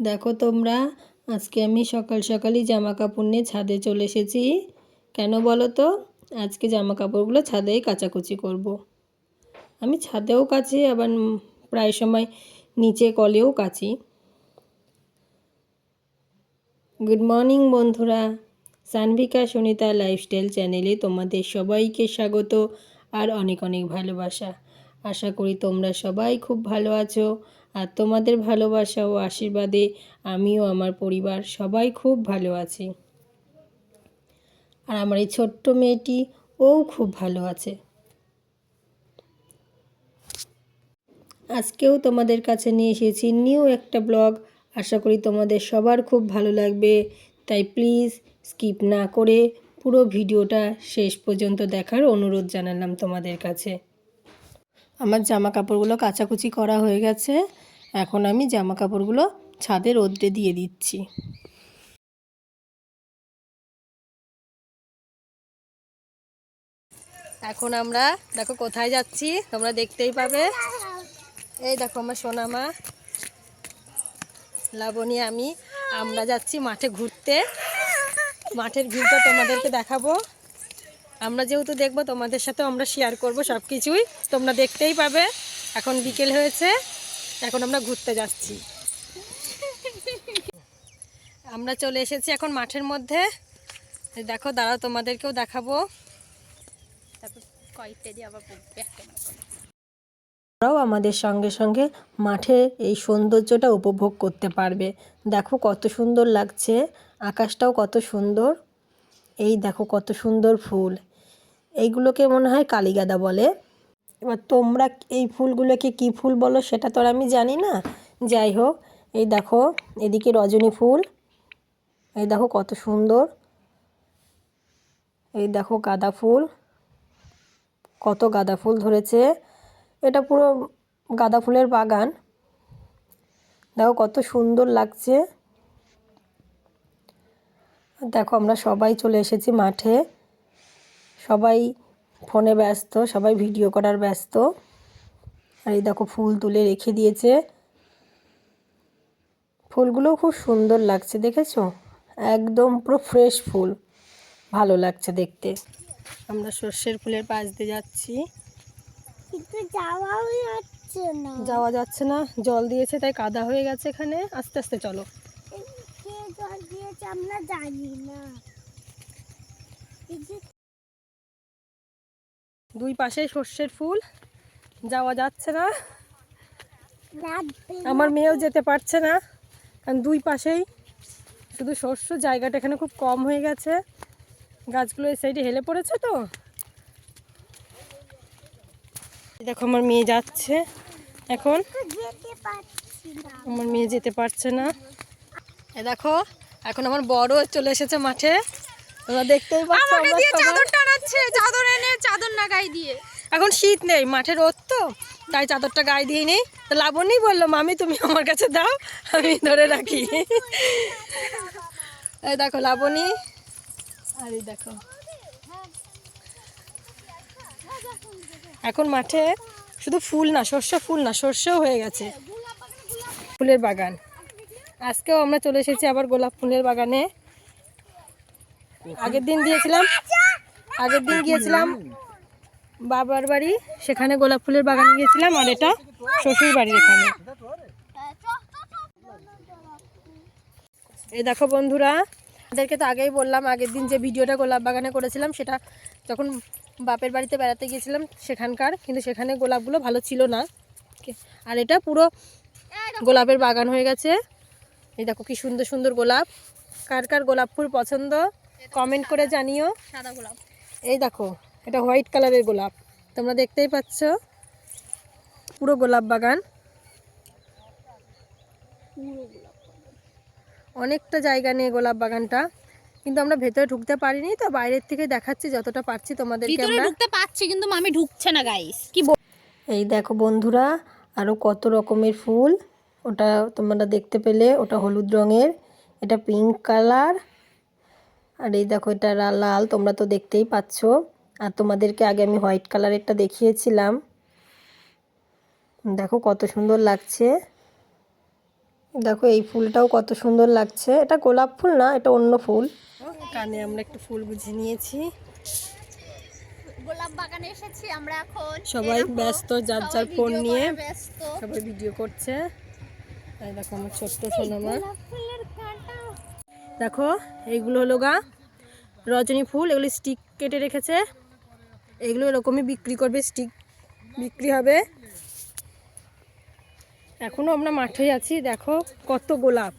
দেখো তোমরা, আজকে আমি সকাল সকালই জামা কাপড় নিয়ে ছাদে চলে এসেছি। কেন বলো তো? আজকে জামা কাপড়গুলো ছাদেই কাচাকুচি করব। আমি ছাদেও কাচি, আবার প্রায় সময় নিচে কলেও কাচি। গুড মর্নিং বন্ধুরা, সানভিকা সুনিতা লাইফস্টাইল চ্যানেলে তোমাদের সবাইকে স্বাগত আর অনেক অনেক ভালোবাসা। আশা করি তোমরা সবাই খুব ভালো আছো। আর তোমাদের ভালোবাসা ও আশীর্বাদে আমিও আমার পরিবার সবাই খুব ভালো আছি। আর আমার এই ছোট্ট মেয়েটি ও খুব ভালো আছে। আজকেও তোমাদের কাছে নিয়ে এসেছি নিউ একটা ব্লগ। আশা করি তোমাদের সবার খুব ভালো লাগবে। তাই প্লিজ স্কিপ না করে পুরো ভিডিওটা শেষ পর্যন্ত দেখার অনুরোধ জানালাম তোমাদের কাছে। আমার জামা কাপড়গুলো কাচাকুচি করা হয়ে গেছে। এখন আমি জামা কাপড়গুলো ছাদে রোদ্রে দিয়ে দিচ্ছি। এখন আমরা দেখো কোথায় যাচ্ছি, তোমরা দেখতেই পাবে। এই দেখো আমার সোনামা। লাবণী, আমি, আমরা যাচ্ছি মাঠে ঘুরতে। মাঠের ভিউটা তোমাদেরকে দেখাবো। আমরা যেহেতু দেখব, তোমাদের সাথে আমরা শেয়ার করব সব কিছুই তোমরা দেখতেই পাবে, এখন বিকেল হয়েছে, এখন আমরা ঘুরতে যাচ্ছি। আমরা চলে এসেছি এখন মাঠের মধ্যে। দেখো, দাঁড়াও, তোমাদেরকেও দেখাবো। তারাও আমাদের সঙ্গে সঙ্গে মাঠের এই সৌন্দর্যটা উপভোগ করতে পারবে। দেখো, কত সুন্দর লাগছে। আকাশটাও কত সুন্দর। এই দেখো, কত সুন্দর ফুল। এইগুলোকে মনে হয় কালীগাদা বলে। এবার তোমরা এই ফুলগুলোকে কি ফুল বলো সেটা তো আর আমি জানি না। যাই হোক, এই দেখো, এদিকে রজনী ফুল। এই দেখো কত সুন্দর। এই দেখো গাঁদা ফুল। কত গাঁদা ফুল ধরেছে। এটা পুরো গাঁদা ফুলের বাগান। দেখো কত সুন্দর লাগছে। দেখো আমরা সবাই চলে এসেছি মাঠে। সবাই ফোনে ব্যস্ত সবাই ভিডিও করার ব্যস্ত। আর এই দেখো ফুল তুলে রেখে দিয়েছে। ফুলগুলো খুব সুন্দর লাগছে দেখেছ? একদম পুরো ফ্রেশ ফুল। ভালো লাগছে দেখতে। আমরা সর্ষের ফুলের পাশ দিয়ে যাচ্ছি। যাওয়া যাচ্ছে না জল দিয়েছে তাই কাদা হয়ে গেছে এখানে। আস্তে আস্তে চলো। জল দিয়েছে আমরা জানি না। দুই পাশে সর্ষের ফুল যাওয়া যাচ্ছে না। আমার মেয়েও যেতে পারছে না কারণ দুই পাশেই শুধু শস্য জায়গাটা এখানে খুব কম হয়ে গেছে। গাছগুলো এই সাইডে হেলে পড়েছে তো। দেখো আমার মেয়ে যাচ্ছে। এখন আমার মেয়ে যেতে পারছে না। এ দেখো এখন আমার বড় চলে এসেছে মাঠে। তোমরা দেখতেই পাচ্ছ আমরা সবাই। টানাচ্ছে চাদর এনে চাদর না গায়ে দিয়ে। এখন শীত নেই মাঠে রোদ তো তাই চাদরটা গায়ে দিয়ে নেই। তো লাবণী বলল মামি তুমি আমার কাছে দাও আমি ধরে রাখি। এই দেখো লাবণী। আর এই দেখো। এখন মাঠে শুধু ফুল না শস্য ফুল না শস্যও হয়ে গেছে। ফুলের বাগান। আজকেও আমরা চলে এসেছি আবার গোলাপ ফুলের বাগানে। আগের দিন দিয়েছিলাম, আগের দিন গিয়েছিলাম বাবার বাড়ি, সেখানে গোলাপ ফুলের বাগানে গিয়েছিলাম আর এটা শ্বশুর বাড়ির এখানে। এই দেখো বন্ধুরা, তাদেরকে তো আগেই বললাম, আগের দিন যে ভিডিওটা গোলাপ বাগানে করেছিলাম, সেটা যখন বাপের বাড়িতে বেড়াতে গিয়েছিলাম সেখানকার, কিন্তু সেখানে গোলাপগুলো ভালো ছিল না। আর এটা পুরো গোলাপের বাগান হয়ে গেছে। এই দেখো কি সুন্দর সুন্দর গোলাপ। কার কার গোলাপ ফুল পছন্দ? কমেন্ট করে জানিও। সাদা গোলাপ। এই দেখো এটা হোয়াইট কালারের গোলাপ। তোমরা দেখতেই পাচ্ছ? পুরো গোলাপ বাগান। অনেকটা জায়গা নিয়ে গোলাপ বাগানটা। কিন্তু আমরা ভেতরে ঢুকতে পারিনি তো বাইরের থেকে দেখাচ্ছি যতটা পারছি তোমাদেরকে আমরা। ঢুকতে পারছি কিন্তু মামি ঢুকছে না গাইস কি এই দেখো বন্ধুরা আরও কত রকমের ফুল। ওটা তোমরা দেখতে পেলে ওটা হলুদ রঙের। এটা পিঙ্ক কালার আর এই দেখো এটা লাল তোমরা তো দেখতেই পাচ্ছ। আর তোমাদেরকে আগে আমি হোয়াইট কালারেরটা দেখিয়েছিলাম। দেখো কত সুন্দর লাগছে। দেখো এই ফুলটাও কত সুন্দর লাগছে। এটা গোলাপ ফুল না এটা অন্য ফুল। কানে আমরা একটু ফুল বুঝে নিয়েছি। গোলাপ বাগানে এসেছি আমরা এখন। সবাই ব্যস্ত যার যার ফোন নিয়ে। ব্যস্ত। সবাই ভিডিও করছে। দেখো আমার ছোট্ট সোনামা। দেখো, এইগুলো হলো গা রজনী ফুল, এগুলো স্টিক কেটে রেখেছে। এগুলো এরকমই বিক্রি করবে স্টিক বিক্রি হবে। এখনও আমরা মাঠে আছি, দেখো কত গোলাপ।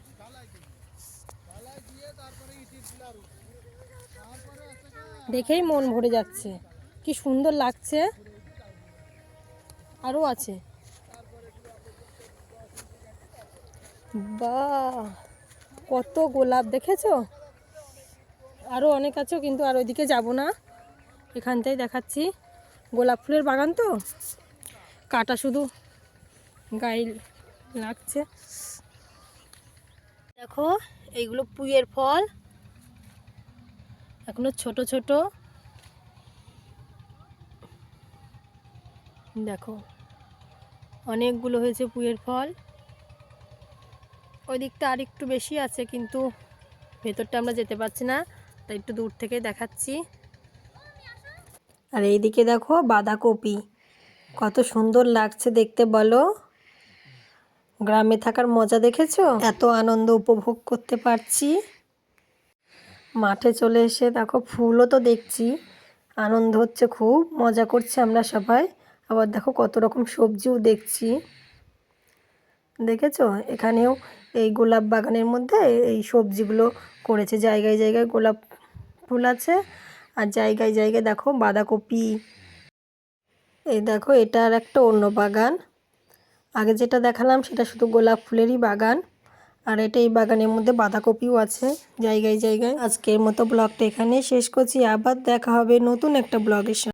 দেখেই মন ভরে যাচ্ছে, কি সুন্দর লাগছে। আরও আছে। বাহ! কত গোলাপ দেখেছ? আরও অনেক আছে, কিন্তু আর ওইদিকে যাব না। এখানটাই দেখাচ্ছি। গোলাপ ফুলের বাগান তো? কাটা শুধু গায়ে লাগছে। দেখো, এইগুলো পুইয়ের ফল। এখনও ছোট ছোট। দেখো, অনেকগুলো হয়েছে পুইয়ের ফল। ওই দিকটা আর একটু বেশি আছে, কিন্তু ভেতরটা আমরা যেতে পারছি না, তাই একটু দূর থেকে দেখাচ্ছি। আর এইদিকে দেখো বাঁধাকপি, কত সুন্দর লাগছে দেখতে বলো। গ্রামে থাকার মজা দেখেছ? এত আনন্দ উপভোগ করতে পারছি। মাঠে চলে এসে দেখো ফুলও তো দেখছি, আনন্দ হচ্ছে খুব, মজা করছি আমরা সবাই। আবার দেখো কত রকম সবজিও দেখছি। দেখেছ? এখানেও এই গোলাপ বাগানের মধ্যে এই সবজিগুলো করেছে। জায়গায় জায়গায় গোলাপ ফুল আছে আর জায়গায় জায়গায় দেখো বাঁধাকপি। এই দেখো, এটা আর একটা অন্য বাগান। আগে যেটা দেখালাম সেটা শুধু গোলাপ ফুলেরই বাগান। আর এটা এই বাগানের মধ্যে বাঁধাকপিও আছে জায়গায় জায়গায়। আজকের মতো ব্লগটা এখানে শেষ করছি। আবার দেখা হবে নতুন একটা ব্লগের